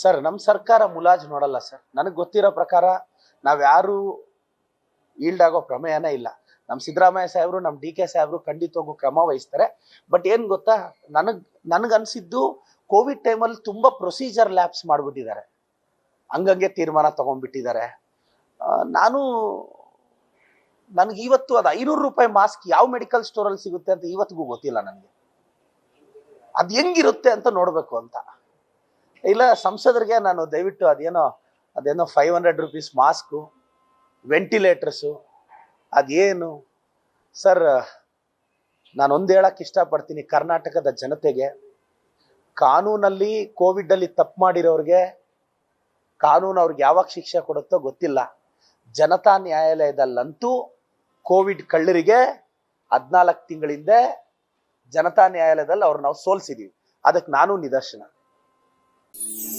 Sir ನಮ್ಮ ಸರ್ಕಾರ ಮುಲಾಜ್ ನೋಡಲ್ಲ ಸರ್. ನನಗೆ ಗೊತ್ತಿರೋ ಪ್ರಕಾರ ನಾವ್ಯಾರು ಈಲ್ಡ್ ಆಗೋ ಪ್ರಮೇಯನೇ ಇಲ್ಲ. ನಮ್ಮ ಸಿದ್ದರಾಮಯ್ಯ ಸಾಹೇಬರು ನಮ್ಮ ಡಿ ಕೆ ಸಾಹೇಬರು ಖಂಡಿತವಾಗೂ ಕ್ರಮ ವಹಿಸ್ತಾರೆ. ಬಟ್ ಏನು ಗೊತ್ತಾ, ನನಗೆ ನನಗನ್ಸಿದ್ದು ಕೋವಿಡ್ ಟೈಮಲ್ಲಿ ತುಂಬಾ ಪ್ರೊಸೀಜರ್ ಲ್ಯಾಬ್ಸ್ ಮಾಡ್ಬಿಟ್ಟಿದ್ದಾರೆ. ಹಂಗಂಗೆ ತೀರ್ಮಾನ ತಗೊಂಡ್ಬಿಟ್ಟಿದ್ದಾರೆ. ನಾನು ನನಗೆ ಇವತ್ತು ಅದು ಐನೂರು ರೂಪಾಯಿ ಮಾಸ್ಕ್ ಯಾವ ಮೆಡಿಕಲ್ ಸ್ಟೋರಲ್ಲಿ ಸಿಗುತ್ತೆ ಅಂತ ಇವತ್ತಿಗೂ ಗೊತ್ತಿಲ್ಲ ನನಗೆ ಅದು ಹೆಂಗಿರುತ್ತೆ ಅಂತ ನೋಡಬೇಕು ಅಂತ. ಇಲ್ಲ, ಸಂಸದರಿಗೆ ನಾನು ದಯವಿಟ್ಟು ಅದೇನೋ ಅದೇನೋ five hundred rupees mask ventilators ಅದೇನು? ಸರ್ ನಾನು ಒಂದು ಹೇಳಕ್ಕೆ ಇಷ್ಟಪಡ್ತೀನಿ, ಕರ್ನಾಟಕದ ಜನತೆಗೆ. ಕಾನೂನಲ್ಲಿ ಕೋವಿಡಲ್ಲಿ ತಪ್ಪು ಮಾಡಿರೋರಿಗೆ, ಕಾನೂನು ಅವ್ರಿಗೆ ಯಾವಾಗ ಶಿಕ್ಷೆ ಕೊಡುತ್ತೋ ಗೊತ್ತಿಲ್ಲ. ಜನತಾ ನ್ಯಾಯಾಲಯದಲ್ಲಂತೂ ಕೋವಿಡ್ ಕಳ್ಳರಿಗೆ ಹದಿನಾಲ್ಕು ತಿಂಗಳಿಂದ ಜನತಾ ನ್ಯಾಯಾಲಯದಲ್ಲಿ ಅವ್ರು ನಾವು ಸೋಲ್ಸಿದೀವಿ. ಅದಕ್ಕೆ ನಾನು ನಿದರ್ಶನ. Yeah.